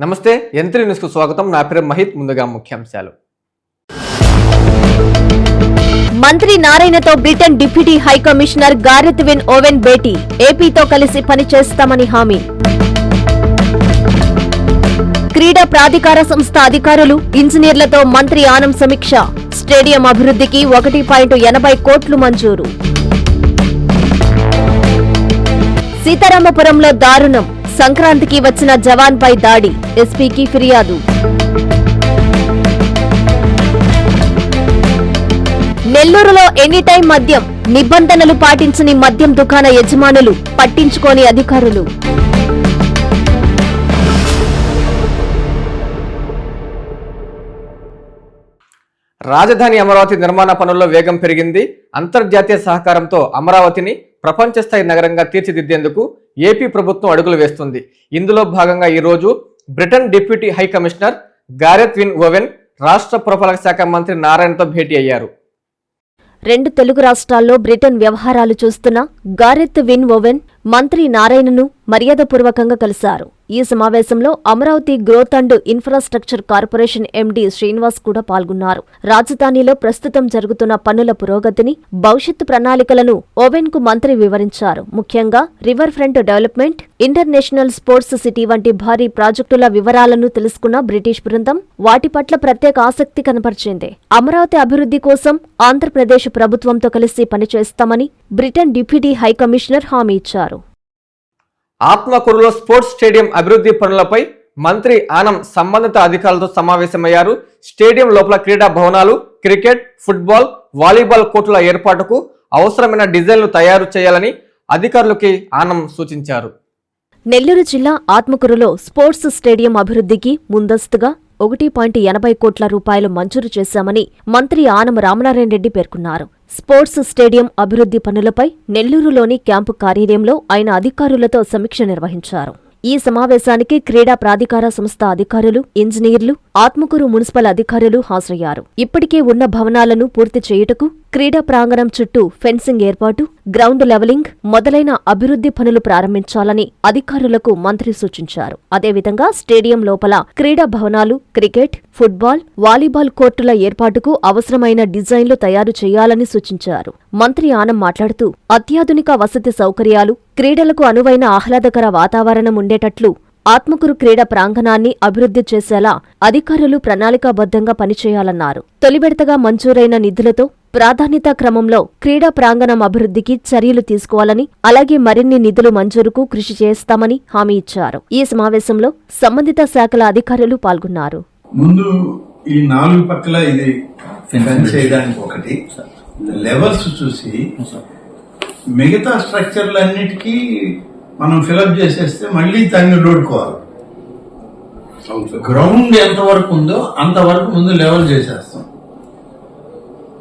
నమస్తే యంత్రి న్యూస్కు స్వాగతం. నా పేరు మహిత్ ముందుగా ముఖ్యాంశాలు. మంత్రి నారాయణతో Britain deputy high commissioner Gareth Wynn Owen భేటీ. ఏపీతో కలిసి పనిచేస్తామని హామీ. క్రీడా ప్రాధికార సంస్థ అధికారులు ఇంజనీర్లతో మంత్రి ఆనం సమీక్ష. స్టేడియం అభివృద్ధికి ఒకటి పాయింట్ ఎనభై కోట్లు మంజూరు. సీతారామపురంలో దారుణం. సంక్రాంతికి వచ్చిన జవాన్ పై దాడి. ఎస్పీకి ఫిర్యాదు. నెల్లూరులో ఎనీ టైం మద్యం నిబంధనలు పాటించని మద్యం దుకాణ యజమానులు పట్టించుకోని అధికారులు. రాజధాని అమరావతి నిర్మాణ పనుల్లో వేగం పెరిగింది. అంతర్జాతీయ సహకారంతో అమరావతిని ప్రపంచ స్థాయి నగరంగా తీర్చిదిద్దేందుకు ఏపీ ప్రభుత్వం అడుగులు వేస్తుంది. ఇందులో భాగంగా ఈరోజు Britain deputy high commissioner Gareth Wynn Owen రాష్ట్ర పురపాలక శాఖ మంత్రి నారాయణతో భేటీ అయ్యారు. రెండు తెలుగు రాష్ట్రాల్లో బ్రిటన్ వ్యవహారాలు చూస్తున్న గారెత్ విన్ ఓవెన్ మంత్రి నారాయణను మర్యాదపూర్వకంగా కలిశారు. ఈ సమావేశంలో Amaravati growth and infrastructure corporation MD Srinivas కూడా పాల్గొన్నారు. రాజధానిలో ప్రస్తుతం జరుగుతున్న పనుల పురోగతిని భవిష్యత్తు ప్రణాళికలను ఓవెన్కు మంత్రి వివరించారు. ముఖ్యంగా river front development international sports city వంటి భారీ ప్రాజెక్టుల వివరాలను తెలుసుకున్న బ్రిటిష్ బృందం వాటి పట్ల ప్రత్యేక ఆసక్తి కనపరిచింది. అమరావతి అభివృద్ధి కోసం ఆంధ్రప్రదేశ్ ప్రభుత్వంతో కలిసి పనిచేస్తామని బ్రిటన్ డిప్యూటీ హైకమిషనర్ హామీ ఇచ్చారు. ఆత్మకూరులో స్పోర్ట్స్ స్టేడియం అభివృద్ధి పనులపై మంత్రి ఆనం సంబంధిత అధికారులతో సమావేశమయ్యారు. స్టేడియం లోపల క్రీడా భవనాలు క్రికెట్ ఫుట్బాల్ వాలీబాల్ కోర్టుల ఏర్పాటుకు అవసరమైన డిజైన్లు తయారు చేయాలని అధికారులకి ఆనం సూచించారు. నెల్లూరు జిల్లా ఆత్మకూరులో స్పోర్ట్స్ స్టేడియం అభివృద్ధికి ముందస్తుగా ఒకటి పాయింట్ ఎనభై కోట్ల రూపాయలు మంజూరు చేశామని మంత్రి ఆనం రామనారాయణ రెడ్డి పేర్కొన్నారు. స్పోర్ట్స్ స్టేడియం అభివృద్ధి పనులపై నెల్లూరులోని క్యాంపు కార్యాలయంలో ఆయన అధికారులతో సమీక్ష నిర్వహించారు. ఈ సమావేశానికి క్రీడా ప్రాధికార సంస్థ అధికారులు ఇంజనీర్లు ఆత్మకూరు మున్సిపల్ అధికారులు హాజరయ్యారు. ఇప్పటికే ఉన్న భవనాలను పూర్తి చేయుటకు క్రీడా ప్రాంగణం చుట్టూ ఫెన్సింగ్ ఏర్పాటు గ్రౌండ్ లెవలింగ్ మొదలైన అభివృద్ధి పనులు ప్రారంభించాలని అధికారులకు మంత్రి సూచించారు. అదేవిధంగా స్టేడియం లోపల క్రీడా భవనాలు క్రికెట్ ఫుట్బాల్ వాలీబాల్ కోర్టుల ఏర్పాటుకు అవసరమైన డిజైన్లు తయారు చేయాలని సూచించారు. మంత్రి ఆనం మాట్లాడుతూ అత్యాధునిక వసతి సౌకర్యాలు క్రీడలకు అనువైన ఆహ్లాదకర వాతావరణం ఉండేటట్లు ఆత్మకూరు క్రీడా ప్రాంగణాన్ని అభివృద్ధి చేసేలా అధికారులు ప్రణాళికాబద్ధంగా పనిచేయాలన్నారు. తొలిబెడతగా మంజూరైన నిధులతో ప్రాధాన్యతా క్రమంలో క్రీడా ప్రాంగణం అభివృద్ధికి చర్యలు తీసుకోవాలని అలాగే మరిన్ని నిధులు మంజూరుకు కృషి చేస్తామని హామీ ఇచ్చారు. ఈ సమావేశంలో సంబంధిత శాఖల అధికారులు పాల్గొన్నారు. ముందు ఈ నాలుగు పక్కల ఇది చేయడానికి ఒకటి. లెవెల్స్ చూసి మిగతా స్ట్రక్చర్లన్నిటికీ మనం ఫిలప్ చేసేస్తే మళ్ళీ దాన్ని లోడుకోవాలి. గ్రౌండ్ ఎంత వరకు ఉందో అంతవరకు ముందు లెవెల్ చేసేస్తాం.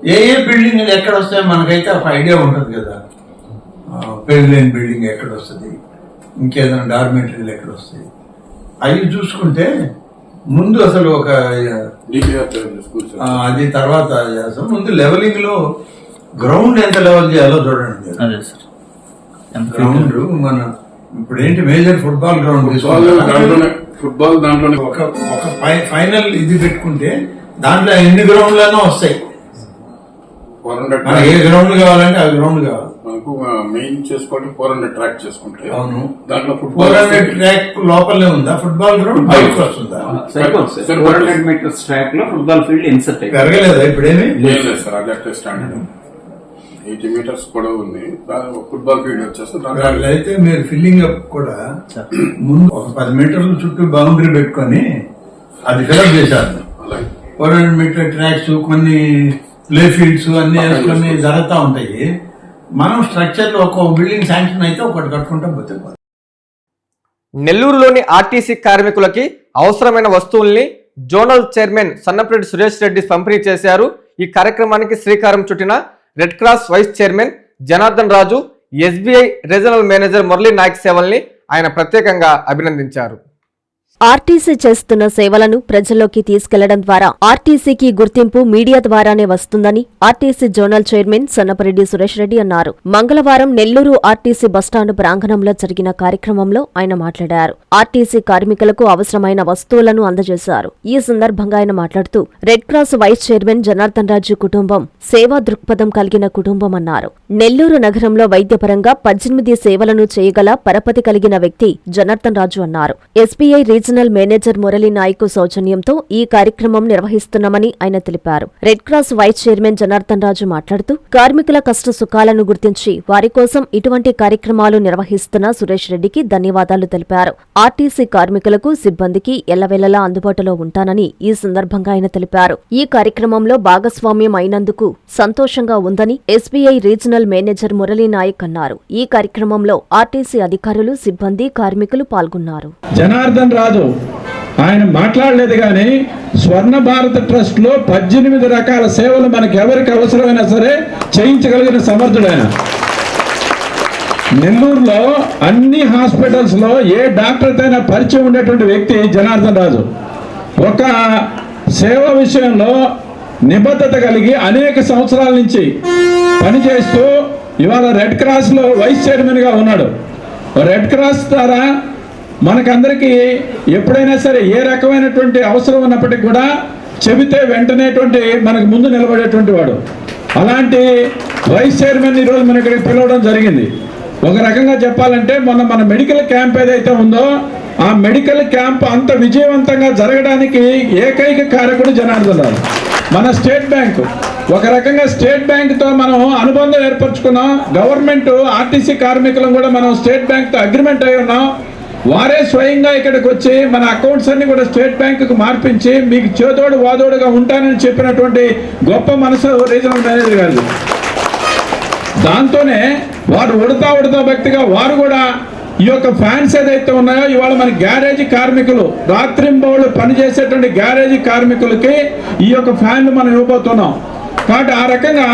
ఏ ఏ బిల్డింగ్ ఎక్కడ వస్తాయో మనకైతే ఒక ఐడియా ఉంటుంది కదా. పెళ్ళిలేని బిల్డింగ్ ఎక్కడ వస్తుంది? ఇంకేదైనా డార్మెంటరీలు ఎక్కడ వస్తాయి? అవి చూసుకుంటే ముందు అసలు ఒక ఆ, అది తర్వాత ముందు లెవెలింగ్లో గ్రౌండ్ ఎంత లెవెల్ చేయాలో చూడండి. అదే సార్. ఎంత గ్రౌండ్ మన ఇప్పుడు ఏంటి మేజర్ ఫుట్బాల్ గ్రౌండ్ ఫుట్బాల్ దాంట్లోనే ఫుట్బాల్ దాంట్లోనే ఒక ఒక ఫై- ఫైనల్ ఇది పెట్టుకుంటే దాంట్లో ఎన్ని గ్రౌండ్లైనా వస్తాయి. ఫోర్ హండ్రెడ్ మనకి ఏ గ్రౌండ్ కావాలంటే ఆ గ్రౌండ్ కావాలి. మనకు మెయిన్ చేసుకోవడం ఫోర్ హండ్రెడ్ ట్రాక్ చేసుకుంటే అవును. దాంట్లో ఫోర్ ఫుట్బాల్ హండ్రెడ్ ట్రాక్ లోపలనే ఉందా? ఫుట్బాల్ గ్రౌండ్ బయటకు వస్తుందా? ఫోర్ హండ్రెడ్ మీటర్స్ ట్రాక్లో ఫుట్బాల్ ఫీల్డ్ ఇన్సర్ట్ అయ్యింది. పెరగలేదా? ఇప్పుడేమి? లేదు సార్ అది స్టాండర్డ్ ఎయిటీ మీటర్స్ కూడా ఉంది. ఫుట్బాల్ ఫీల్డ్ వచ్చేస్తే అయితే మీరు ఫిల్లింగ్ అప్ కూడా ముందు ఒక పది మీటర్ల చుట్టూ బౌండరీ పెట్టుకొని అది ఫిలప్ చేశారు. ఫోర్ హండ్రెడ్ మీటర్ ట్రాక్స్ కొన్ని ప్లే ఫీల్డ్స్ అన్ని వేసుకొని జరుగుతూ ఉంటాయి. మనం స్ట్రక్చర్లో ఒక బిల్డింగ్ శాంక్షన్ అయితే ఒకటి కట్టుకుంటాం పోతే. నెల్లూరులోని ఆర్టీసీ కార్మికులకి అవసరమైన వస్తువుల్ని జోనల్ చైర్మన్ సన్నపరెడ్డి సురేష్ రెడ్డి పంపిణీ చేశారు. ఈ కార్యక్రమానికి శ్రీకారం చుట్టిన red cross vice chairman Janardhan Raju SBI regional manager Murali Naik సేవల్ని ఆయన ప్రత్యేకంగా అభినందించారు. ఆర్టీసీ చేస్తున్న సేవలను ప్రజల్లోకి తీసుకెళ్ళడం ద్వారా ఆర్టీసీకి గుర్తింపు మీడియా ద్వారానే వస్తుందని RTC zonal chairman Sannapareddy Suresh Reddy అన్నారు. మంగళవారం నెల్లూరు ఆర్టీసీ బస్టాండ్ ప్రాంగణంలో జరిగిన కార్యక్రమంలో ఆయన మాట్లాడారు. ఆర్టీసీ కార్మికులకు అవసరమైన వస్తువులను అందజేశారు. ఈ సందర్భంగా ఆయన మాట్లాడుతూ red cross vice chairman Janardhan Raju కుటుంబం సేవా దృక్పథం కలిగిన కుటుంబం అన్నారు. నెల్లూరు నగరంలో వైద్యపరంగా పద్దెనిమిది సేవలను చేయగల పరపతి కలిగిన వ్యక్తి జనార్దన్ రాజు అన్నారు. SBI regional manager Murali Nayak సౌజన్యంతో ఈ కార్యక్రమం నిర్వహిస్తున్నామని ఆయన తెలిపారు. Red cross vice chairman Janardhan Raju మాట్లాడుతూ కార్మికుల కష్ట సుఖాలను గుర్తించి వారి కోసం ఇటువంటి కార్యక్రమాలు నిర్వహిస్తున్న సురేష్ రెడ్డికి ధన్యవాదాలు తెలిపారు. ఆర్టీసీ కార్మికులకు సిబ్బందికి ఎల్లవెల్లలా అందుబాటులో ఉంటానని ఈ సందర్భంగా ఆయన తెలిపారు. ఈ కార్యక్రమంలో భాగస్వామ్యం అయినందుకు సంతోషంగా ఉందని SBI regional manager Murali Naik అన్నారు. ఈ కార్యక్రమంలో ఆర్టీసీ అధికారులు సిబ్బంది కార్మికులు పాల్గొన్నారు. జనార్దన్ రాజు ఆయన మాట్లాడలేదు కానీ స్వర్ణ భారత ట్రస్ట్లో పద్దెనిమిది రకాల సేవలు మనకి ఎవరికి అవసరమైనా సరే చేయించగలిగిన సమర్థుడైన నెల్లూరులో అన్ని హాస్పిటల్స్లో ఏ డాక్టర్తో అయినా పరిచయం ఉండేటువంటి వ్యక్తి జనార్దన్ రాజు. ఒక సేవ విషయంలో నిబద్ధత కలిగి అనేక సంవత్సరాల నుంచి పనిచేస్తూ ఇవాళ రెడ్ క్రాస్లో వైస్ చైర్మన్గా ఉన్నాడు. రెడ్ క్రాస్ ద్వారా మనకందరికీ ఎప్పుడైనా సరే ఏ రకమైనటువంటి అవసరం ఉన్నప్పటికీ కూడా చెబితే వెంటనేటువంటి మనకు ముందు నిలబడేటువంటి వాడు. అలాంటి వైస్ చైర్మన్ ఈరోజు మన ఇక్కడికి పిలవడం జరిగింది. ఒక రకంగా చెప్పాలంటే మొన్న మన మెడికల్ క్యాంప్ ఏదైతే ఉందో ఆ మెడికల్ క్యాంప్ అంత విజయవంతంగా జరగడానికి ఏకైక కారకుడు జనార్దన్ రావు. మన స్టేట్ బ్యాంకు. ఒక రకంగా స్టేట్ బ్యాంక్తో మనం అనుబంధం ఏర్పరచుకున్నాం. గవర్నమెంట్ ఆర్టీసీ కార్మికులను కూడా మనం స్టేట్ బ్యాంక్తో అగ్రిమెంట్ అయి ఉన్నాం. వారే స్వయంగా ఇక్కడికి వచ్చి మన అకౌంట్స్ అన్ని కూడా స్టేట్ బ్యాంకుకు మార్పించి మీకు చేతోడు వాదోడుగా ఉంటానని చెప్పినటువంటి గొప్ప మనసు రీజనల్ మేనేజర్ గారు దాంతోనే వారు ఉడతా ఉడతా భక్తిగా వారు కూడా ఈ యొక్క ఫ్యాన్స్ ఏదైతే ఉన్నాయో ఇవాళ మన గ్యారేజీ కార్మికులు రాత్రింబౌళ్ళు పనిచేసేటువంటి గ్యారేజీ కార్మికులకి ఈ యొక్క ఫ్యాన్లు మనం ఇవ్వబోతున్నాం. కాబట్టి ఆ రకంగా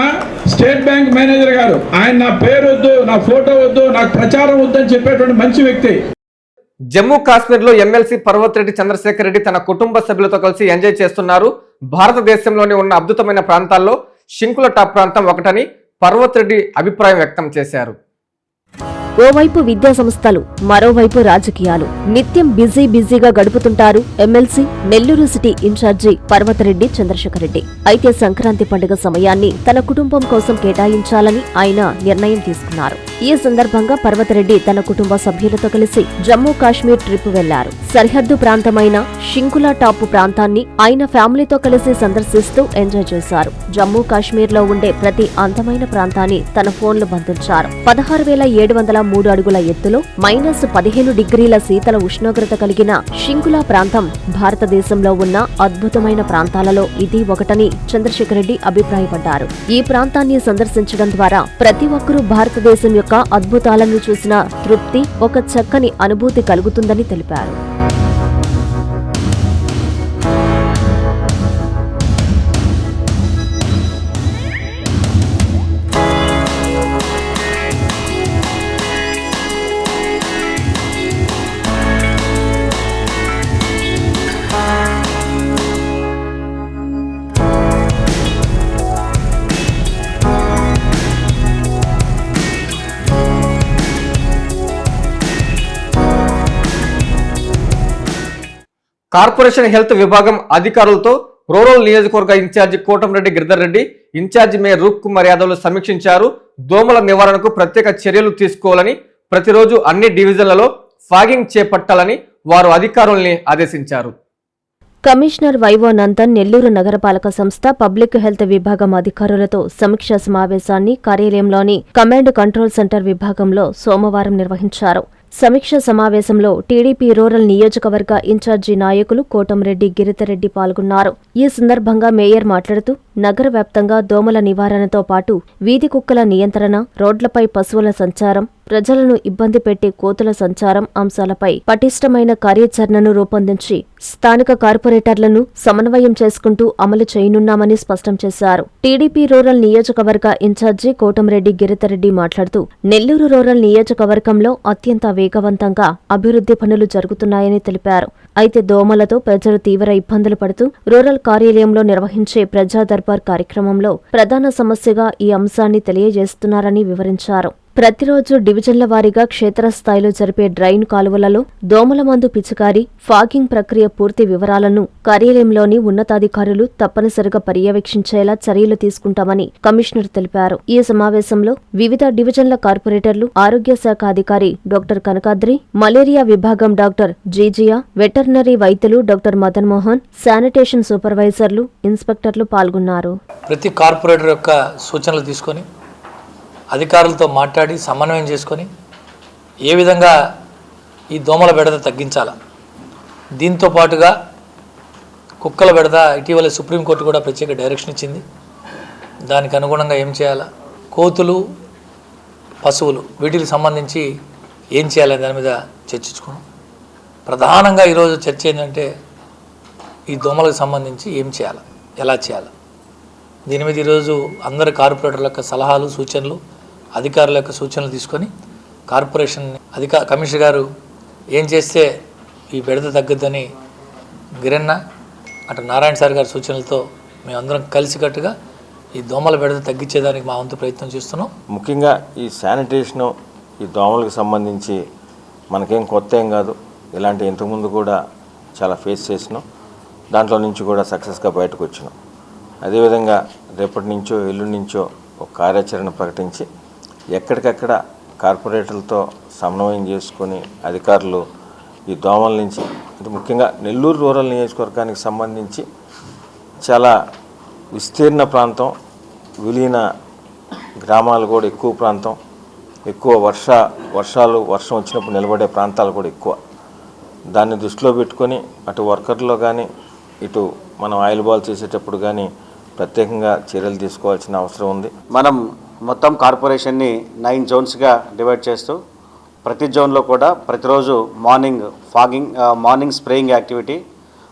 స్టేట్ బ్యాంక్ మేనేజర్ గారు ఆయన నా పేరు వద్దు నా ఫోటో వద్దు నాకు ప్రచారం వద్దు అని చెప్పేటువంటి మంచి వ్యక్తి. జమ్మూ కాశ్మీర్లో ఎమ్మెల్సీ పర్వతరెడ్డి చంద్రశేఖర్ రెడ్డి తన కుటుంబ సభ్యులతో కలిసి ఎంజాయ్ చేస్తున్నారు. భారతదేశంలోని ఉన్న అద్భుతమైన ప్రాంతాల్లో షింకుల టాప్ ప్రాంతం ఒకటని పర్వత్రెడ్డి అభిప్రాయం వ్యక్తం చేశారు. ఓవైపు విద్యా సంస్థలు మరోవైపు రాజకీయాలు. నిత్యం బిజీ బిజీగా గడుపుతుంటారు MLC Nellore city incharge Parvathareddy Chandrasekhar Reddy. అయితే సంక్రాంతి పండుగ సమయాన్ని తన కుటుంబం కోసం కేటాయించాలని ఆయన నిర్ణయం తీసుకున్నారు. ఈ సందర్భంగా పర్వతరెడ్డి తన కుటుంబ సభ్యులతో కలిసి జమ్మూ కాశ్మీర్ ట్రిప్ వెళ్ళారు. సరిహద్దు ప్రాంతమైన షింకులా టాపు ప్రాంతాన్ని ఆయన ఫ్యామిలీతో కలిసి సందర్శిస్తూ ఎంజాయ్ చేశారు. జమ్మూ కాశ్మీర్లో ఉండే ప్రతి అందమైన ప్రాంతాన్ని తన ఫోన్లు బంధించారు. పదహారు వేల ఏడు వందల మూడు అడుగుల ఎత్తులో మైనస్ పదిహేను డిగ్రీల శీతల ఉష్ణోగ్రత కలిగిన షింకులా ప్రాంతం భారతదేశంలో ఉన్న అద్భుతమైన ప్రాంతాలలో ఇది ఒకటని చంద్రశేఖర్ రెడ్డి అభిప్రాయపడ్డారు. ఈ ప్రాంతాన్ని సందర్శించడం ద్వారా ప్రతి ఒక్కరూ భారతదేశం యొక్క అద్భుతాలను చూసిన తృప్తి ఒక చక్కని అనుభూతి కలుగుతుందని తెలిపారు. కార్పొరేషన్ హెల్త్ విభాగం అధికారులతో రూరల్ నియోజకవర్గ in charge Kotamreddy Giridhar Reddy in charge mayor Roop Kumar యాదవ్లు సమీక్షించారు. దోమల నివారణకు ప్రత్యేక చర్యలు తీసుకోవాలని ప్రతిరోజు అన్ని డివిజన్లలో ఫాగింగ్ చేపట్టాలని వారు అధికారుల్ని ఆదేశించారు. కమిషనర్ వైవో నందన్ నెల్లూరు నగరపాలక సంస్థ పబ్లిక్ హెల్త్ విభాగం అధికారులతో సమీక్షా సమావేశాన్ని కార్యాలయంలోని కమాండ్ కంట్రోల్ సెంటర్ విభాగంలో సోమవారం నిర్వహించారు. సమీక్ష సమావేశంలో టీడీపీ రూరల్ నియోజకవర్గ ఇన్ఛార్జి నాయకులు కోటంరెడ్డి గిరితరెడ్డి పాల్గొన్నారు. ఈ సందర్భంగా మేయర్ మాట్లాడుతూ నగర వ్యాప్తంగా దోమల నివారణతో పాటు వీధి కుక్కల నియంత్రణ రోడ్లపై పశువుల సంచారం ప్రజలను ఇబ్బంది పెట్టే కోతుల సంచారం అంశాలపై పటిష్టమైన కార్యాచరణను రూపొందించి స్థానిక కార్పొరేటర్లను సమన్వయం చేసుకుంటూ అమలు చేయనున్నామని స్పష్టం చేశారు. టీడీపీ రూరల్ నియోజకవర్గ ఇన్ఛార్జి కోటంరెడ్డి గిరితరెడ్డి మాట్లాడుతూ నెల్లూరు రూరల్ నియోజకవర్గంలో అత్యంత వేగవంతంగా అభివృద్ధి పనులు జరుగుతున్నాయని తెలిపారు. అయితే దోమలతో ప్రజలు తీవ్ర ఇబ్బందులు పడుతూ రూరల్ కార్యాలయంలో నిర్వహించే ప్రజా దర్బార్ కార్యక్రమంలో ప్రధాన సమస్యగా ఈ అంశాన్ని తెలియజేస్తున్నారని వివరించారు. ప్రతిరోజు డివిజన్ల వారీగా క్షేత్రస్థాయిలో జరిపే డ్రైన్ కాలువలలో దోమల మందు పిచికారి ఫాగింగ్ ప్రక్రియ పూర్తి వివరాలను కార్యాలయంలోని ఉన్నతాధికారులు తప్పనిసరిగా పర్యవేక్షించేలా చర్యలు తీసుకుంటామని కమిషనర్ తెలిపారు. ఈ సమావేశంలో వివిధ డివిజన్ల కార్పొరేటర్లు ఆరోగ్య శాఖ అధికారి డాక్టర్ కనకాద్రి మలేరియా విభాగం డాక్టర్ జీజియా వెటర్నరీ వైద్యులు డాక్టర్ మదన్ మోహన్ శానిటేషన్ సూపర్వైజర్లు ఇన్స్పెక్టర్లు పాల్గొన్నారు. ప్రతి కార్పొరేటర్ యొక్క సూచనలు తీసుకొని అధికారులతో మాట్లాడి సమన్వయం చేసుకొని ఏ విధంగా ఈ దోమల బెడద తగ్గించాలా? దీంతో పాటుగా కుక్కల బెడద ఇటీవల సుప్రీంకోర్టు కూడా ప్రత్యేక డైరెక్షన్ ఇచ్చింది. దానికి అనుగుణంగా ఏం చేయాలా? కోతులు పశువులు వీటికి సంబంధించి ఏం చేయాలి దాని మీద చర్చించుకున్నాం. ప్రధానంగా ఈరోజు చర్చ ఏంటంటే ఈ దోమలకు సంబంధించి ఏం చేయాలి? ఎలా చేయాలి? దీని మీద ఈరోజు అందరి కార్పొరేటర్ల యొక్క సలహాలు సూచనలు అధికారుల యొక్క సూచనలు తీసుకొని కార్పొరేషన్ అధిక కమిషనర్ గారు ఏం చేస్తే ఈ బెడద తగ్గద్దని గిరన్న అటు నారాయణ సార్ గారి సూచనలతో మేమందరం కలిసికట్టుగా ఈ దోమల బెడద తగ్గించేదానికి మా వంతు ప్రయత్నం చేస్తున్నాం. ముఖ్యంగా ఈ శానిటేషను ఈ దోమలకు సంబంధించి మనకేం కొత్త ఏం కాదు. ఇలాంటి ఇంతకుముందు కూడా చాలా ఫేస్ చేసినాం. దాంట్లో నుంచి కూడా సక్సెస్గా బయటకు వచ్చినాం. అదేవిధంగా రేపటి నుంచో ఎల్లుండి నుంచో ఒక కార్యాచరణ ప్రకటించి ఎక్కడికక్కడ కార్పొరేటర్లతో సమన్వయం చేసుకొని అధికారులు ఈ దోమల నుంచి అంటే ముఖ్యంగా నెల్లూరు రూరల్ నియోజకవర్గానికి సంబంధించి చాలా విస్తీర్ణ ప్రాంతం విలీన గ్రామాలు కూడా ఎక్కువ ప్రాంతం ఎక్కువ వర్ష వర్షాలు వర్షం వచ్చినప్పుడు నిలబడే ప్రాంతాలు కూడా ఎక్కువ. దాన్ని దృష్టిలో పెట్టుకొని అటు వర్కర్లో కానీ ఇటు మనం ఆయిల్ బాల్ చేసేటప్పుడు కానీ ప్రత్యేకంగా చర్యలు తీసుకోవాల్సిన అవసరం ఉంది. మనం మొత్తం కార్పొరేషన్ని నైన్ జోన్స్గా డివైడ్ చేస్తూ ప్రతి జోన్లో కూడా ప్రతిరోజు morning fogging morning spraying activity.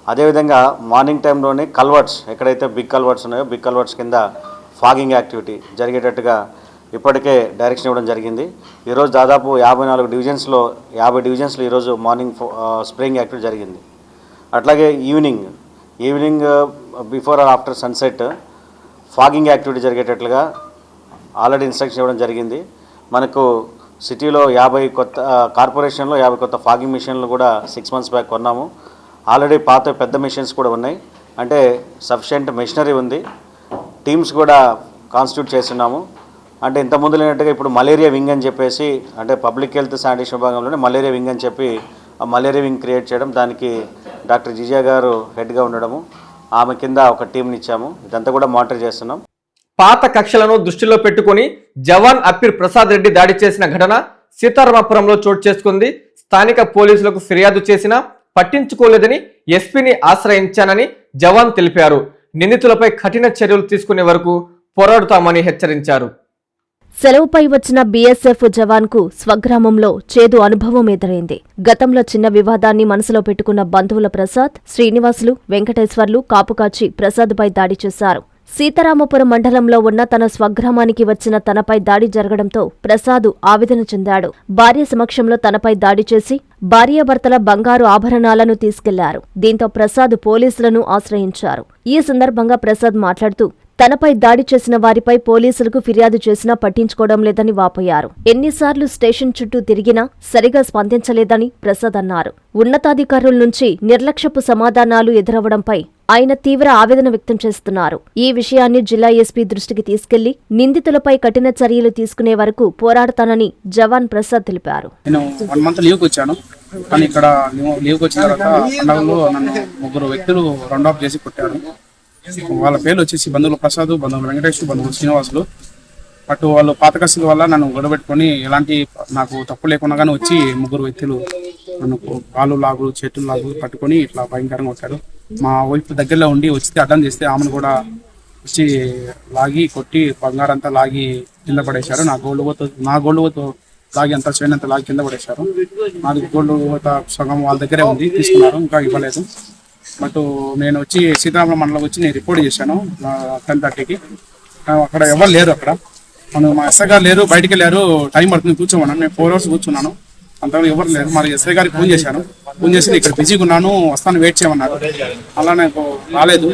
అదేవిధంగా మార్నింగ్ టైంలోనే కల్వర్ట్స్ ఎక్కడైతే బిగ్ కల్వర్ట్స్ ఉన్నాయో బిగ్ కల్వర్ట్స్ కింద ఫాగింగ్ యాక్టివిటీ జరిగేటట్టుగా ఇప్పటికే డైరెక్షన్ ఇవ్వడం జరిగింది. ఈరోజు దాదాపు యాభై నాలుగు డివిజన్స్లో యాభై డివిజన్స్లో ఈరోజు మార్నింగ్ ఫో- స్ప్రేయింగ్ యాక్టివిటీ జరిగింది. అట్లాగే evening evening before or after sunset fogging activity జరిగేటట్లుగా already instruction ఇవ్వడం జరిగింది. మనకు సిటీలో యాభై కొత్త కార్పొరేషన్లో యాభై కొత్త ఫాగింగ్ మిషన్లు కూడా సిక్స్ మంత్స్ బ్యాక్ కొన్నాము. ఆల్రెడీ పాత పెద్ద మిషన్స్ కూడా ఉన్నాయి. అంటే సఫిషియెంట్ మెషినరీ ఉంది. టీమ్స్ కూడా కాన్స్టిట్యూట్ చేస్తున్నాము. అంటే ఇంతకుముందు లేనట్టుగా ఇప్పుడు మలేరియా వింగ్ అని చెప్పేసి అంటే పబ్లిక్ హెల్త్ శానిటేషన్ విభాగంలోనే మలేరియా వింగ్ అని చెప్పి ఆ మలేరియా వింగ్ క్రియేట్ చేయడం దానికి డాక్టర్ జిజా గారు హెడ్గా ఉండడము. ఆమె కింద ఒక టీంని ఇచ్చాము. ఇదంతా కూడా మానిటర్ చేస్తున్నాం. పాత కక్షలను దృష్టిలో పెట్టుకుని జవాన్ అప్పీర్ ప్రసాద్ రెడ్డి దాడి చేసిన ఘటన సీతారామపురంలో చోటు చేసుకుంది. స్థానిక పోలీసులకు ఫిర్యాదు చేసినా పట్టించుకోలేదని ఎస్పీని ఆశ్రయించానని జవాన్ తెలిపారు. నిందితులపై కఠిన చర్యలు తీసుకునే వరకు పోరాడుతామని హెచ్చరించారు. సెలవుపై వచ్చిన బీఎస్ఎఫ్ జవాన్కు స్వగ్రామంలో చేదు అనుభవం ఎదురైంది. గతంలో చిన్న వివాదాన్ని మనసులో పెట్టుకున్న బంధువుల ప్రసాద్ శ్రీనివాసులు వెంకటేశ్వర్లు కాపుకాచి ప్రసాద్పై దాడి చేశారు. సీతారామపురం మండలంలో ఉన్న తన స్వగ్రామానికి వచ్చిన తనపై దాడి జరగడంతో ప్రసాద్ ఆవేదన చెందాడు. భార్య సమక్షంలో తనపై దాడి చేసి భార్యాభర్తల బంగారు ఆభరణాలను తీసుకెళ్ళారు. దీంతో ప్రసాద్ పోలీసులను ఆశ్రయించారు. ఈ సందర్భంగా ప్రసాద్ మాట్లాడుతూ తనపై దాడి చేసిన వారిపై పోలీసులకు ఫిర్యాదు చేసినా పట్టించుకోవడం లేదని వాపోయారు. ఎన్నిసార్లు స్టేషన్ చుట్టూ తిరిగినా సరిగా స్పందించలేదని ప్రసాద్ అన్నారు. ఉన్నతాధికారుల నుంచి నిర్లక్ష్యపు సమాధానాలు ఎదురవడంపై ఆయన తీవ్ర ఆవేదన వ్యక్తం చేస్తున్నారు. ఈ విషయాన్ని జిల్లా ఎస్పీ దృష్టికి తీసుకెళ్ళి నిందితులపై కఠిన చర్యలు తీసుకునే వరకు పోరాడతానని జవాన్ ప్రసాద్ తెలిపారు. వన్ మంత్ కానీ ఇక్కడ లీవ్- లీవ్కి వచ్చిన తర్వాత పండగలో నన్ను ముగ్గురు వ్యక్తులు రౌండ్ ఆఫ్ చేసి కొట్టారు. వాళ్ళ పేర్లు వచ్చేసి బంధువులు ప్రసాద్ బంధువులు వెంకటేష్ బంధువులు శ్రీనివాసులు. బట్ వాళ్ళు పాత కసుల వల్ల నన్ను గొడవపెట్టుకొని ఎలాంటి నాకు తప్పు లేకుండానే వచ్చి ముగ్గురు వ్యక్తులు నన్ను కాలు లాగు చేతులు లాగు పట్టుకొని ఇట్లా భయంకరంగా కొట్టారు. మా వైఫ్ దగ్గరలో ఉండి వచ్చి అడ్డం చేస్తే ఆమెను కూడా వచ్చి లాగి కొట్టి బంగారంతా లాగి కింద పడేశారు. నా గోల్డ్ పోతో నా గోల్డ్ పోతో లాగి అంతా చైన్ అంతా లాగి కింద పడేశారు. నాది గోల్డ్ ఒక సగం వాళ్ళ దగ్గరే ఉంది తీసుకున్నారు ఇంకా ఇవ్వలేదు. బట్ నేను వచ్చి సీతారామ మండలం వచ్చి నేను రిపోర్ట్ చేశాను టెన్ థర్టీకి. అక్కడ ఎవరు లేరు అక్కడ. మనం మా ఎస్ఐ గారు లేరు బయటికి వెళ్ళారు టైం పడుతుంది కూర్చోమన్నాను. నేను ఫోర్ అవర్స్ కూర్చున్నాను. అంతవరకు ఎవరు లేరు. మరి ఎస్ఐ గారికి ఫోన్ చేశాను. ఫోన్ చేసి ఇక్కడ బిజీగా ఉన్నాను వస్తాను వెయిట్ చేయమన్నారు. అలా నాకు రాలేదు.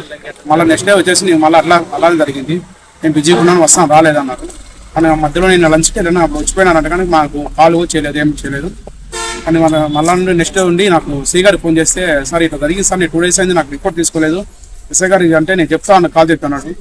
మళ్ళీ నెక్స్ట్ డే వచ్చేసి నేను మళ్ళీ అట్లా అలానే జరిగింది. నేను బిజీగా ఉన్నాను వస్తాను రాలేదు అన్నారు. కానీ మధ్యలో నేను లంచ్కి వెళ్ళాను అప్పుడు వచ్చిపోయినానంట కానీ మాకు కాల్ చేయలేదు ఏం చేయలేదు. కానీ మళ్ళీ మళ్ళా నుండి నెక్స్ట్ డే ఉండి నాకు శ్రీ గారికి ఫోన్ చేస్తే సార్ ఇట్లా జరిగింది సార్ నేను టూ డేస్ అయింది నాకు రిపోర్ట్ తీసుకోలేదు. ఎస్ఐ గారికి అంటే నేను చెప్తాను కాల్ చెప్పాను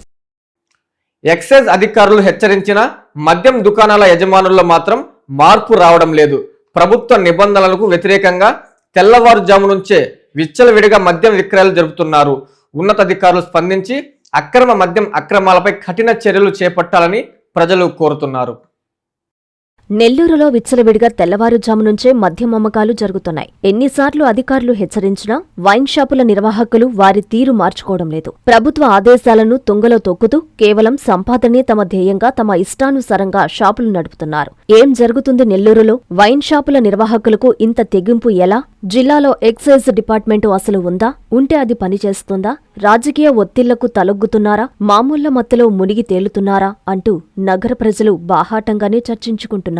ఎక్సైజ్ అధికారులు హెచ్చరించిన మద్యం దుకాణాల యజమానుల్లో మాత్రం మార్పు రావడం లేదు. ప్రభుత్వ నిబంధనలకు వ్యతిరేకంగా తెల్లవారుజాము నుంచే విచ్చలవిడిగా మద్యం విక్రయాలు జరుపుతున్నారు. ఉన్నతాధికారులు స్పందించి అక్రమ మద్యం అక్రమాలపై కఠిన చర్యలు చేపట్టాలని ప్రజలు కోరుతున్నారు. నెల్లూరులో విచ్చలవిడిగా తెల్లవారుజాము నుంచే మద్యం అమ్మకాలు జరుగుతున్నాయి. ఎన్నిసార్లు అధికారులు హెచ్చరించినా వైన్ షాపుల నిర్వాహకులు వారి తీరు మార్చుకోవడం లేదు. ప్రభుత్వ ఆదేశాలను తుంగలో తొక్కుతూ కేవలం సంపాదనే తమ ధ్యేయంగా తమ ఇష్టానుసారంగా షాపులు నడుపుతున్నారు. ఏం జరుగుతుంది నెల్లూరులో? వైన్ షాపుల నిర్వాహకులకు ఇంత తెగింపు ఎలా? జిల్లాలో ఎక్సైజ్ డిపార్ట్మెంటు అసలు ఉందా? ఉంటే అది పనిచేస్తుందా? రాజకీయ ఒత్తిళ్ళకు తలొగ్గుతున్నారా? మామూళ్ళ మత్తులో మునిగి తేలుతున్నారా? అంటూ నగర ప్రజలు బాహాటంగానే చర్చించుకుంటున్నారు.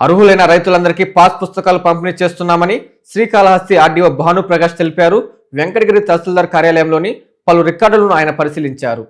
అర్హులైన రైతులందరికీ పాస్ పుస్తకాలు పంపిణీ చేస్తున్నామని శ్రీకాళహస్తి ఆర్డీఓ భానుప్రకాష్ తెలిపారు. వెంకటగిరి తహసీల్దార్ కార్యాలయంలోని పలు రికార్డులను ఆయన పరిశీలించారు.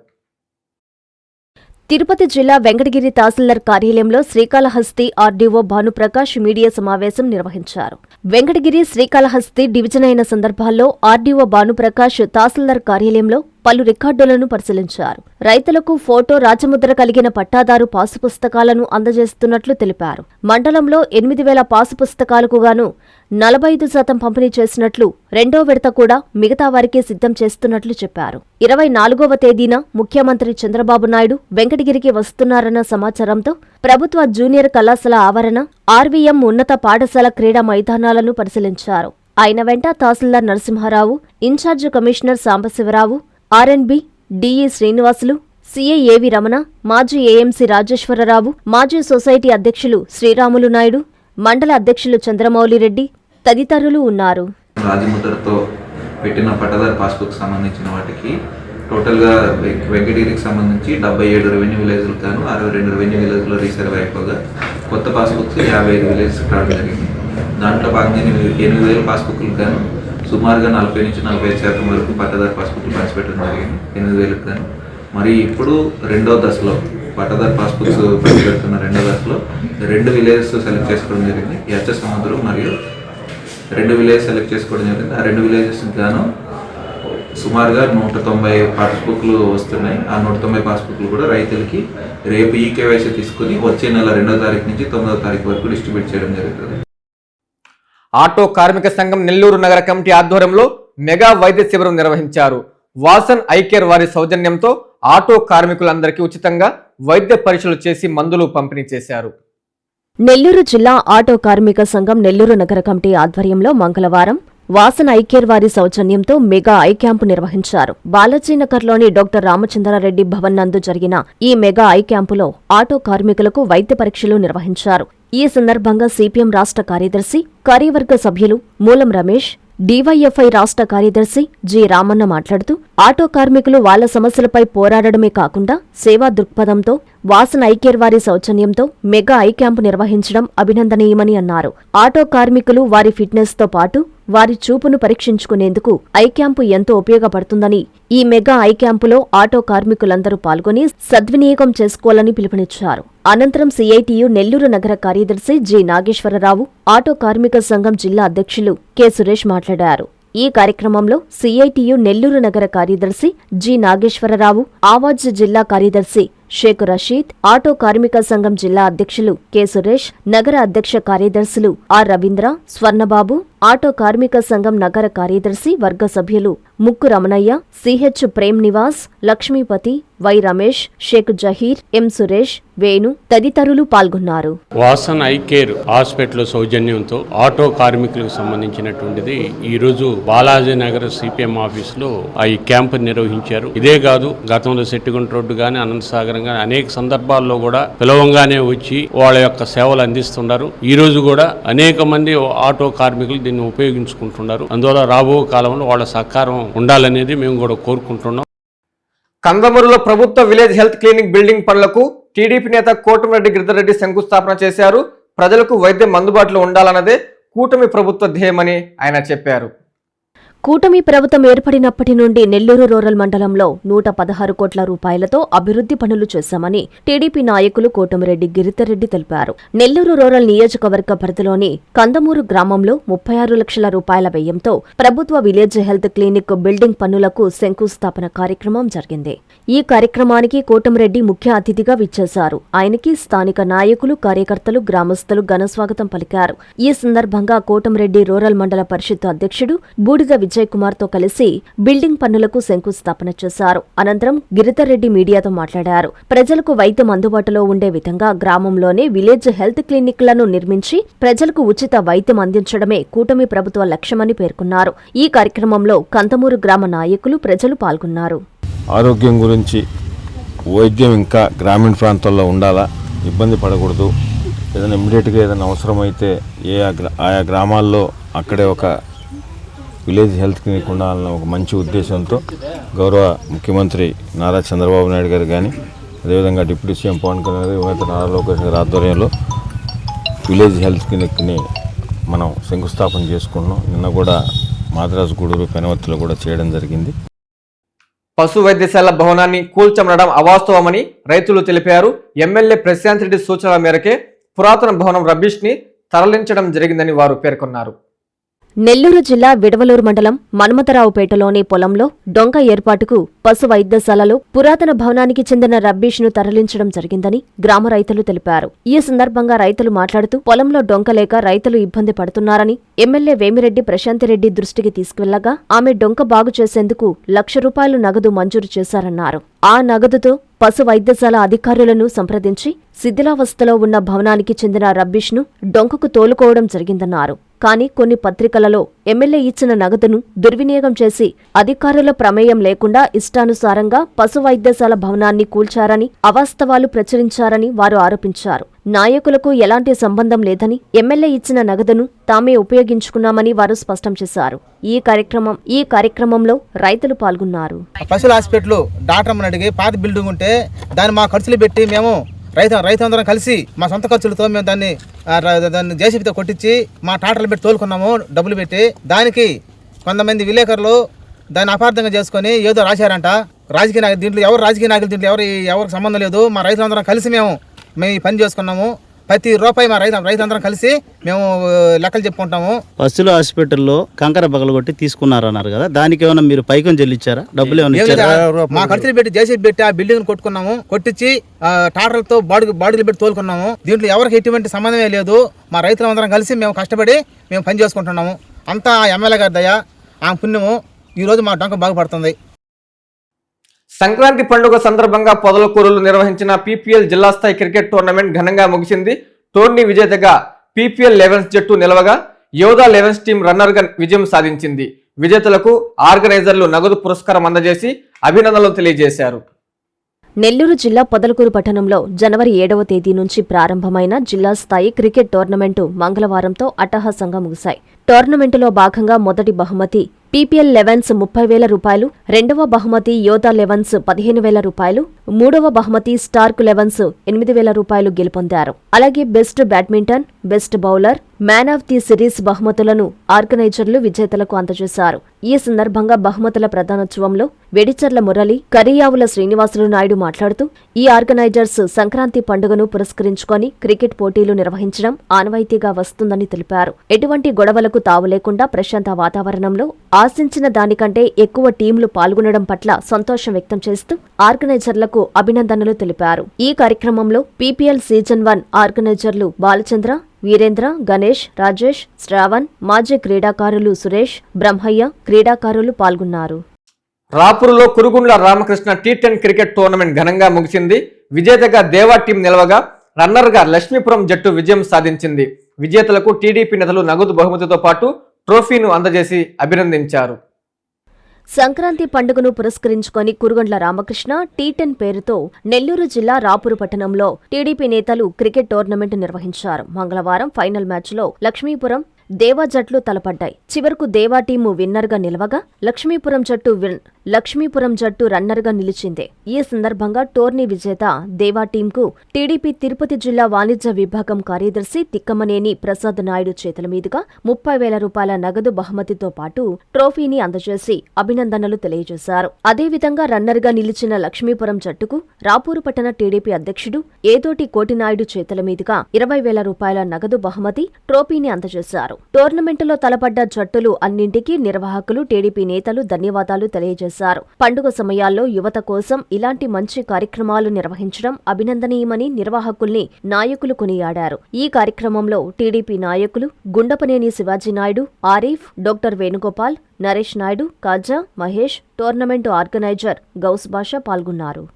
తిరుపతి జిల్లా వెంకటగిరి తహసీల్దార్ కార్యాలయంలో శ్రీకాళహస్తి ఆర్డీఓ భానుప్రకాష్ మీడియా సమావేశం నిర్వహించారు. వెంకటగిరి శ్రీకాళహస్తి డివిజన్ అయిన సందర్భాల్లో ఆర్డీఓ భానుప్రకాష్ తహసీల్దార్ కార్యాలయంలో పలు రికార్డులను పరిశీలించారు. రైతులకు ఫోటో రాజముద్ర కలిగిన పట్టాదారు పాసు పుస్తకాలను అందజేస్తున్నట్లు తెలిపారు. మండలంలో ఎనిమిది వేల పాసు పుస్తకాలకు గాను నలభై ఐదు శాతం పంపిణీ చేసినట్లు రెండో విడత కూడా మిగతా వారికి సిద్ధం చేస్తున్నట్లు చెప్పారు. ఇరవై నాలుగవ తేదీన ముఖ్యమంత్రి చంద్రబాబు నాయుడు వెంకటగిరికి వస్తున్నారన్న సమాచారంతో ప్రభుత్వ జూనియర్ కళాశాల ఆవరణ ఆర్వీఎం ఉన్నత పాఠశాల క్రీడా మైదానాలను పరిశీలించారు. ఆయన వెంట tahsildar Narasimha Rao incharge commissioner Sambasiva Rao RNB DE Srinivasulu CA AV Ramana మాజీ ఏఎంసీ రాజేశ్వరరావు మాజీ సొసైటీ అధ్యక్షులు శ్రీరాములు నాయుడు మండల అధ్యక్షులు చంద్రమౌళిరెడ్డి తదితరులు ఉన్నారు. రాజముద్రతో పెట్టిన పట్టదారు పాస్బుక్ సంబంధించిన వాటికి టోటల్గా వెంకటగిరికి సంబంధించి డెబ్బై ఏడు రెవెన్యూ విలేజ్లు గాను అరవై రెండు రెవెన్యూ విలేజ్లో రీసర్వ్ అయిపోగా కొత్త పాస్బుక్స్ యాభై ఐదు విలేజ్ రావడం జరిగింది. దాంట్లో భాగంగా ఎనిమిది ఎనిమిది వేల పాస్బుక్లు గాను సుమారుగా నలభై నుంచి నలభై ఐదు శాతం వరకు పట్టదారు పాస్బుక్లు పంచిపెట్టడం జరిగింది. ఎనిమిది వేలకు కానీ మరి ఇప్పుడు రెండో దశలో పట్టదారు పాస్బుక్స్ పంచిపెడుతున్న రెండో దశలో రెండు విలేజెస్ సెలెక్ట్ చేసుకోవడం జరిగింది. హెచ్చ సముద్రం మరియు రెండు విలేజ్ సెలెక్ట్ చేసుకోవడం జరిగింది. ఆ రెండు విలేజెస్ గాను సుమారుగా నూట తొంభై పాస్బుక్లు వస్తున్నాయి. ఆ నూట తొంభై పాస్బుక్లు కూడా రైతులకి రేపు ఈ కేవైసీ తీసుకుని వచ్చే నెల రెండో తారీఖు నుంచి తొమ్మిదో తారీఖు వరకు డిస్ట్రిబ్యూట్ చేయడం జరుగుతుంది. ఆటో కార్మిక సంఘం నెల్లూరు నగర కమిటీ ఆధ్వర్యంలో మెగా వైద్య శిబిరం నిర్వహించారు. వాసన్ ఐకేర్ వారి సౌజన్యంతో ఆటో కార్మికులందరికీ ఉచితంగా వైద్య పరీక్షలు చేసి మందులు పంపిణీ చేశారు. నెల్లూరు జిల్లా ఆటో కార్మిక సంఘం నెల్లూరు నగర కమిటీ ఆధ్వర్యంలో మంగళవారం వాసన ఐకేర్ వారి సౌజన్యంతో మెగా ఐ క్యాంపు నిర్వహించారు. బాలాజీనగర్లోని డాక్టర్ రామచంద్రారెడ్డి భవన్ నందు జరిగిన ఈ మెగా ఐ క్యాంపులో ఆటో కార్మికులకు వైద్య పరీక్షలు నిర్వహించారు. ఈ సందర్భంగా సిపిఎం రాష్ట్ర కార్యదర్శి కార్యవర్గ సభ్యులు మూలం రమేష్ డివైఎఫ్ఐ రాష్ట్ర కార్యదర్శి జి రామన్న మాట్లాడుతూ ఆటో కార్మికులు వాళ్ళ సమస్యలపై పోరాడడమే కాకుండా సేవా దృక్పథంతో వాసన ఐకేర్ వారి సౌజన్యంతో మెగా ఐ క్యాంపు నిర్వహించడం అభినందనీయమని అన్నారు. ఆటో కార్మికులు వారి ఫిట్నెస్తో పాటు వారి చూపును పరీక్షించుకునేందుకు ఐ క్యాంపు ఎంతో ఉపయోగపడుతుందని ఈ మెగా ఐ క్యాంపులో ఆటో కార్మికులందరూ పాల్గొని సద్వినియోగం చేసుకోవాలని పిలుపునిచ్చారు. అనంతరం సిఐటియు నెల్లూరు నగర కార్యదర్శి జి నాగేశ్వరరావు ఆటో కార్మిక సంఘం జిల్లా అధ్యక్షులు కె సురేష్ మాట్లాడారు. ఈ కార్యక్రమంలో సిఐటియు నెల్లూరు నగర కార్యదర్శి జి నాగేశ్వరరావు ఆవాజ్ జిల్లా కార్యదర్శి షేక్ రషీద్ ఆటో కార్మిక సంఘం జిల్లా అధ్యక్షులు కె సురేష్ నగర అధ్యక్ష కార్యదర్శులు ఆర్ రవీంద్ర స్వర్ణబాబు ఆటో కార్మిక సంఘం నగర కార్యదర్శి వర్గ సభ్యులు Mukku Ramanaiah CH Prem Nivas Lakshmipathi Y Ramesh Sheikh Zaheer M Suresh Venu తదితరులు పాల్గొన్నారు. వాసన్ ఐ కేర్ హాస్పిటల్ సౌజన్యంతో ఆటో కార్మికులకు సంబంధించినటువంటిది ఈ రోజు బాలాజీ నగర్ సిపిఎం ఆఫీస్లో ఈ క్యాంపు నిర్వహించారు. ఇదే కాదు గతంలో సెట్టిగుంట రోడ్డు గాని అనంత సాగరం గాని అనేక సందర్భాల్లో కూడా పిలవంగానే వచ్చి వాళ్ళ యొక్క సేవలు అందిస్తున్నారు. ఈ రోజు కూడా అనేక మంది ఆటో కార్మికులు దీన్ని ఉపయోగించుకుంటున్నారు. అందువల్ల రాబో కాలంలో వాళ్ళ సహకారం ఉండాలనేది మేము కూడా కోరుకుంటున్నాం. కందమూరులో ప్రభుత్వ విలేజ్ హెల్త్ క్లినిక్ బిల్డింగ్ పనులకు టీడీపీ నేత కోటమిరెడ్డి గిరిధర్రెడ్డి శంకుస్థాపన చేశారు. ప్రజలకు వైద్యం అందుబాటులో ఉండాలన్నదే కూటమి ప్రభుత్వ ధ్యేయమని ఆయన చెప్పారు. కూటమి ప్రభుత్వం ఏర్పడినప్పటి నుండి నెల్లూరు రూరల్ మండలంలో నూట పదహారు కోట్ల రూపాయలతో అభివృద్ధి పనులు చేశామని టీడీపీ నాయకులు కోటమిరెడ్డి గిరితరెడ్డి తెలిపారు. నెల్లూరు రూరల్ నియోజకవర్గ పరిధిలోని కందమూరు గ్రామంలో ముప్పై ఆరు లక్షల రూపాయల వ్యయంతో ప్రభుత్వ విలేజ్ హెల్త్ క్లినిక్ బిల్డింగ్ పనులకు శంకుస్థాపన కార్యక్రమం జరిగింది. ఈ కార్యక్రమానికి కోటమిరెడ్డి ముఖ్య అతిథిగా విచ్చేశారు. ఆయనకి స్థానిక నాయకులు కార్యకర్తలు గ్రామస్తులు ఘనస్వాగతం పలికారు. ఈ సందర్భంగా కోటమిరెడ్డి రూరల్ మండల పరిషత్ అధ్యక్షుడు బూడిద విజయ్ కుమార్తో కలిసి బిల్డింగ్ పనులకు శంకుస్థాపన చేశారు. అనంతరం గిరిధర్రెడ్డి మీడియాతో మాట్లాడారు. ప్రజలకు వైద్యం అందుబాటులో ఉండే విధంగా గ్రామంలోనే విలేజ్ హెల్త్ క్లినిక్లను నిర్మించి ప్రజలకు ఉచిత వైద్యం అందించడమే కూటమి ప్రభుత్వ లక్ష్యమని పేర్కొన్నారు. ఈ కార్యక్రమంలో కందమూరు గ్రామ నాయకులు ప్రజలు పాల్గొన్నారు. ఆరోగ్యం గురించి వైద్యం ఇంకా గ్రామీణ ప్రాంతాల్లో ఉండాలా? ఇబ్బంది పడకూడదు. ఏదైనా ఇమ్మీడియట్గా ఏదైనా అవసరమైతే ఏ ఆ గ్రా- ఆయా గ్రామాల్లో అక్కడే ఒక విలేజ్ హెల్త్ క్లినిక్ ఉండాలన్న ఒక మంచి ఉద్దేశంతో గౌరవ ముఖ్యమంత్రి నారా చంద్రబాబు నాయుడు గారు కానీ అదేవిధంగా డిప్యూటీ సీఎం పవన్ కళ్యాణ్ గారు యువత నారా లోకేష్ గారి ఆధ్వర్యంలో విలేజ్ హెల్త్ క్లినిక్ని మనం శంకుస్థాపన చేసుకున్నాం. నిన్న కూడా మాద్రాసు గూడూరు పెనవర్తిలో కూడా చేయడం జరిగింది. పశు వైద్యశాల భవనాన్ని కూల్చమనడం అవాస్తవమని రైతులు తెలిపారు. ఎమ్మెల్యే ప్రశాంత్ రెడ్డి సూచనల మేరకే పురాతన భవనం రబీష్ని తరలించడం జరిగిందని వారు పేర్కొన్నారు. నెల్లూరు జిల్లా విడవలూరు మండలం మన్మథరావుపేటలోని పొలంలో డొంక ఏర్పాటుకు పశు వైద్యశాలలో పురాతన భవనానికి చెందిన రబ్బీష్ను తరలించడం జరిగిందని గ్రామ రైతులు తెలిపారు. ఈ సందర్భంగా రైతులు మాట్లాడుతూ పొలంలో డొంక లేక రైతులు ఇబ్బంది పడుతున్నారని ఎమ్మెల్యే వేమిరెడ్డి ప్రశాంతిరెడ్డి దృష్టికి తీసుకువెళ్ళగా ఆమె డొంక బాగు చేసేందుకు లక్ష రూపాయలు నగదు మంజూరు చేశారన్నారు. ఆ నగదుతో పశు వైద్యశాల అధికారులను సంప్రదించి శిథిలావస్థలో ఉన్న భవనానికి చెందిన రబ్బీష్ను డొంకకు తోలుకోవడం జరిగిందన్నారు. కానీ కొన్ని పత్రికలలో ఎమ్మెల్యే ఇచ్చిన నగదును దుర్వినియోగం చేసి అధికారుల ప్రమేయం లేకుండా ఇష్టానుసారంగా పశు వైద్యశాల భవనాన్ని కూల్చారని అవాస్తవాలు ప్రచురించారని వారు ఆరోపించారు. నాయకులకు ఎలాంటి సంబంధం లేదని ఎమ్మెల్యే ఇచ్చిన నగదును తామే ఉపయోగించుకున్నామని వారు స్పష్టం చేశారు. ఈ కార్యక్రమం ఈ కార్యక్రమంలో రైతులు పాల్గొన్నారు. పశువుల హాస్పిటల్ డాక్టర్ అడిగి పాత బిల్డింగ్ ఉంటే దాన్ని మా ఖర్చులు పెట్టి మేము రైతు రైతులందరం కలిసి మా సొంత ఖర్చులతో మేము దాన్ని దాన్ని జేసీబీతో కొట్టించి మా టాటర్లు పెట్టి తోలుకున్నాము డబ్బులు పెట్టి. దానికి కొంతమంది విలేకరులు దాన్ని అపార్థంగా చేసుకొని ఏదో రాశారంట. రాజకీయ నాయకులు దీంట్లో ఎవరు రాజకీయ నాయకులు దీంట్లో ఎవరు ఎవరికి సంబంధం లేదు. మా రైతులందరం కలిసి మేము మేము ఈ పని చేసుకున్నాము. ప్రతి రూపాయి మా రైతు రైతులందరం కలిసి మేము లెక్కలు చెప్పుకుంటాము. పశువుల హాస్పిటల్లో కంకర పగలగొట్టి తీసుకున్నారన్నారు కదా దానికి ఏమైనా మీరు పైకం చెల్లించారా? డబ్బులు ఏమైనా? మా ఖర్చులు పెట్టి జేసీబీ పెట్టి ఆ బిల్డింగ్ కొట్టుకున్నాము. కొట్టించి టాటర్లతో బాడీ బాడీలు పెట్టి తోలుకున్నాము. దీంట్లో ఎవరికి ఎటువంటి సంబంధమే లేదు. మా రైతులందరం కలిసి మేము కష్టపడి మేము పని చేసుకుంటున్నాము. అంతా ఎమ్మెల్యే గారి దయ ఆ పుణ్యము. ఈ రోజు మా డొంక బాగుపడుతుంది. సంక్రాంతి పండుగ సందర్భంగా పొదలకూరులో నిర్వహించిన పీపీఎల్ జిల్లా స్థాయి క్రికెట్ టోర్నమెంట్ ఘనంగా ముగిసింది. టోర్నీ విజేతగా పీపీఎల్ లెవెన్స్ జట్టు నిలవగా యోధా లెవెన్స్ టీం రన్నర్గా విజయం సాధించింది. విజేతలకు ఆర్గనైజర్లు నగదు పురస్కారం అందజేసి అభినందనలు తెలియజేశారు. నెల్లూరు జిల్లా పొదలకూరు పట్టణంలో జనవరి ఏడవ తేదీ నుంచి ప్రారంభమైన జిల్లా స్థాయి క్రికెట్ టోర్నమెంటు మంగళవారంతో అట్టహాసంగా ముగిశాయి. టోర్నమెంటులో భాగంగా మొదటి బహుమతి పీపీఎల్ లెవెన్స్ ముప్పై వేల రూపాయలు రెండవ బహుమతి యోధా లెవెన్స్ పదిహేను వేల రూపాయలు మూడవ బహుమతి స్టార్క్ లెవెన్స్ ఎనిమిది వేల రూపాయలు గెలుపొందారు. అలాగే best badminton best bowler man of the series బహుమతులను ఆర్గనైజర్లు విజేతలకు అందజేశారు. ఈ సందర్భంగా బహుమతుల ప్రధానోత్సవంలో వెడిచర్ల మురళి కరియావుల శ్రీనివాసులు నాయుడు మాట్లాడుతూ ఈ ఆర్గనైజర్స్ సంక్రాంతి పండుగను పురస్కరించుకొని క్రికెట్ పోటీలు నిర్వహించడం ఆనవాయితీగా వస్తుందని తెలిపారు. ఎటువంటి గొడవలకు తావు లేకుండా ప్రశాంత వాతావరణంలో ఆశించిన దానికంటే ఎక్కువ టీంలు పాల్గొనడం పట్ల సంతోషం వ్యక్తం చేస్తూ ఆర్గనైజర్లకు అభినందనలు తెలిపారు. ఈ కార్యక్రమంలో పీపీఎల్ సీజన్ వన్ ఆర్గనైజర్లు బాలచంద్ర వీరేంద్ర గణేష్ రాజేష్ శ్రావణ్ మాజీ క్రీడాకారులు సురేష్ బ్రహ్మయ్య క్రీడాకారులు పాల్గొన్నారు. రాపూర్లో Kurugundla Ramakrishna T ten cricket tournament ఘనంగా ముగిసింది. విజేతగా దేవా టీం నిలవగా రన్నర్గా లక్ష్మీపురం జట్టు విజయం సాధించింది. విజేతలకు టీడీపీ నేతలు నగదు బహుమతితో పాటు ట్రోఫీను అందజేసి అభినందించారు. సంక్రాంతి పండుగను పురస్కరించుకొని కురుగండ్ల రామకృష్ణ టీ టెన్ పేరుతో నెల్లూరు జిల్లా రాపూరు పట్టణంలో టీడీపీ నేతలు క్రికెట్ టోర్నమెంట్ నిర్వహించారు. మంగళవారం ఫైనల్ మ్యాచ్లో లక్ష్మీపురం దేవా జట్లు తలపడ్డాయి. చివరకు దేవా టీము విన్నర్గా నిలవగా లక్ష్మీపురం జట్టు విన్ లక్ష్మీపురం జట్టు రన్నర్గా నిలిచింది. ఈ సందర్భంగా టోర్నీ విజేత దేవా టీంకు టీడీపీ తిరుపతి జిల్లా వాణిజ్య విభాగం కార్యదర్శి తిక్కమనేని ప్రసాద్ నాయుడు చేతుల మీదుగా ముప్పై వేల రూపాయల నగదు బహుమతితో పాటు ట్రోఫీని అందజేసి అభినందనలు తెలియజేశారు. అదేవిధంగా రన్నర్గా నిలిచిన లక్ష్మీపురం జట్టుకు రాపూరు పట్టణ టీడీపీ అధ్యక్షుడు ఏదోటి కోటినాయుడు చేతుల మీదుగా ఇరవై వేల రూపాయల నగదు బహుమతి ట్రోఫీని అందజేశారు. టోర్నమెంటులో తలపడ్డ జట్టులు అన్నింటికీ నిర్వాహకులు టీడీపీ నేతలు ధన్యవాదాలు తెలియజేశారు. పండుగ సమయాల్లో యువత కోసం ఇలాంటి మంచి కార్యక్రమాలు నిర్వహించడం అభినందనీయమని నిర్వాహకుల్ని నాయకులు కొనియాడారు. ఈ కార్యక్రమంలో టీడీపీ నాయకులు Gundapaneni Shivaji Naidu Arif doctor Venugopal Naresh Naidu Kaja Mahesh tournament organizer Ghouse Basha పాల్గొన్నారు.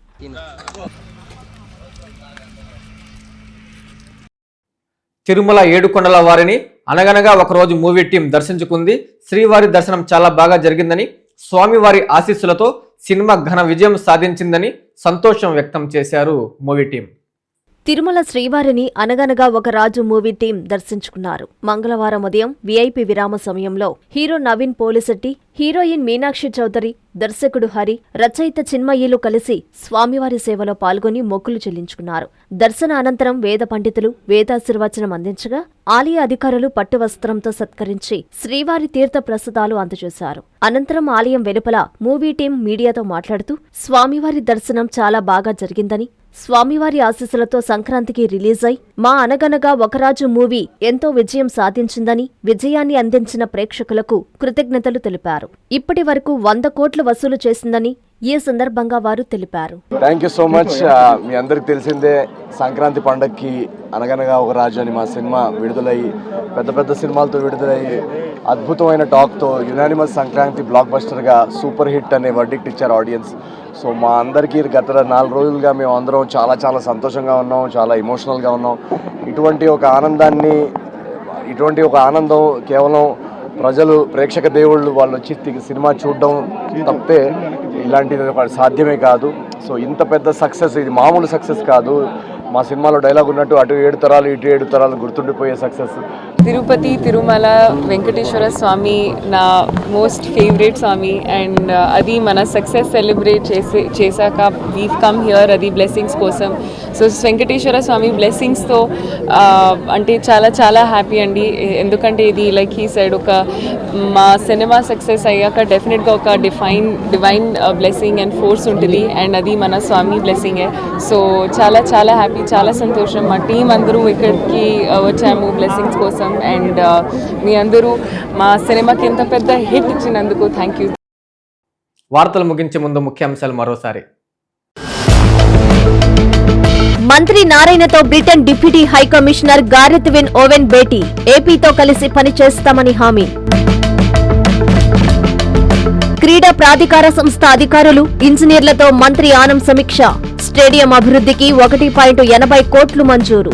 తిరుమల ఏడుకొండల వారిని అనగనగా ఒకరోజు మూవీ టీం దర్శించుకుంది. శ్రీవారి దర్శనం చాలా బాగా జరిగిందని స్వామివారి ఆశీస్సులతో సినిమా ఘన విజయం సాధించిందని సంతోషం వ్యక్తం చేశారు మూవీ టీం. తిరుమల శ్రీవారిని అనగనగా ఒక రాజు మూవీ టీం దర్శించుకున్నారు. మంగళవారం ఉదయం వీఐపీ విరామ సమయంలో హీరో నవీన్ పోలిశెట్టి హీరోయిన్ మీనాక్షి చౌదరి దర్శకుడు హరి రచయిత చిన్మయ్యలు కలిసి స్వామివారి సేవలో పాల్గొని మొక్కులు చెల్లించుకున్నారు. దర్శన అనంతరం వేద పండితులు వేదాశీర్వచనం అందించగా ఆలయ అధికారులు పట్టువస్త్రంతో సత్కరించి శ్రీవారి తీర్థ ప్రసాదాలు అందజేశారు. అనంతరం ఆలయం వెలుపల మూవీ టీం మీడియాతో మాట్లాడుతూ స్వామివారి దర్శనం చాలా బాగా జరిగిందని స్వామివారి ఆశీస్సులతో సంక్రాంతికి రిలీజ్ అయి మా అనగనగా ఒకరాజు మూవీ ఎంతో విజయం సాధించిందని విజయాన్ని అందించిన ప్రేక్షకులకు కృతజ్ఞతలు తెలిపారు. ఇప్పటి వరకు వంద కోట్లు వసూలు చేసిందని ఈ సందర్భంగా వారు తెలిపారు. థ్యాంక్ యూ సో మచ్ మీ అందరికి తెలిసిందే సంక్రాంతి పండగకి అనగనగా ఒక రాజు అని మా సినిమా విడుదలయ్యి పెద్ద పెద్ద సినిమాలతో విడుదలయ్యి అద్భుతమైన టాక్తో యునానిమస్ సంక్రాంతి బ్లాక్ బస్టర్గా సూపర్ హిట్ అనే వర్డిక్ట్ ఇచ్చారు ఆడియన్స్ సో మా అందరికీ గత నాలుగు రోజులుగా మేము అందరం చాలా చాలా సంతోషంగా ఉన్నాం చాలా ఎమోషనల్గా ఉన్నాం. ఇటువంటి ఒక ఆనందాన్ని ఇటువంటి ఒక ఆనందం కేవలం ప్రజలు ప్రేక్షక దేవుళ్ళు వాళ్ళు వచ్చి సినిమా చూడడం తప్పితే ఇలాంటిది ఒక సాధ్యమే కాదు. సో ఇంత పెద్ద సక్సెస్ ఇది మామూలు సక్సెస్ కాదు. మా సినిమాలో డైలాగ్ ఉన్నట్టు అటు ఏడు తరాలు ఇటు ఏడు తరాలు గుర్తుండిపోయే సక్సెస్ తిరుపతి తిరుమల వెంకటేశ్వర స్వామి నా most favourite Swamy. And uh, అది మన సక్సెస్ సెలబ్రేట్ చేసి చేశాక వీఫ్ కమ్ హియర్ అది బ్లెస్సింగ్స్ కోసం. సో వెంకటేశ్వర స్వామి బ్లెస్సింగ్స్తో uh, అంటే చాలా చాలా హ్యాపీ అండి. ఎందుకంటే ఇది లైక్ ఈ సైడ్ ఒక మా సినిమా సక్సెస్ అయ్యాక డెఫినెట్గా ఒక define divine blessing and force ఉంటుంది. అండ్ అది మన స్వామి బ్లెస్సింగే సో చాలా చాలా హ్యాపీ చాలా సంతోషం. మా టీం అందరూ ఇక్కడికి uh, వచ్చాము బ్లెస్సింగ్స్ కోసం. అండ్ మీ అందరూ మా సినిమాకి ఎంత పెద్ద హిట్ ఇచ్చినందుకు థ్యాంక్ యూ వార్తలు ముగించే ముందు ముఖ్యాంశాలు మరోసారి. మంత్రి నారాయణతో Britain deputy high commissioner Gareth Wynn Owen భేటీ. ఏపీతో కలిసి పనిచేస్తామని హామీ. క్రీడా ప్రాధికార సంస్థ అధికారులు ఇంజనీర్లతో మంత్రి ఆనం సమీక్ష. స్టేడియం అభివృద్ధికి ఒకటి పాయింట్ ఎనభై కోట్లు మంజూరు.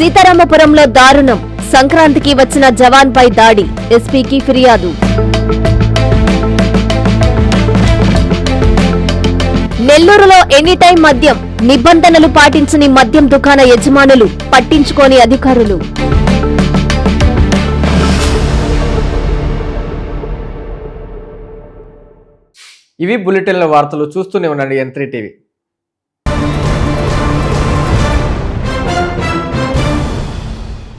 సీతారామపురంలో దారుణం. సంక్రాంతికి వచ్చిన జవాన్ పై దాడి. ఎస్పీకి ఫిర్యాదు. నెల్లూరులో ఎనీటైం మద్యం. నిబంధనలు పాటించని మద్యం దుకాణ యజమానులు పట్టించుకోని అధికారులు. ఇవి బులెటిన్ల వార్తలు చూస్తూనే ఉండండి ఎన్ టీవీ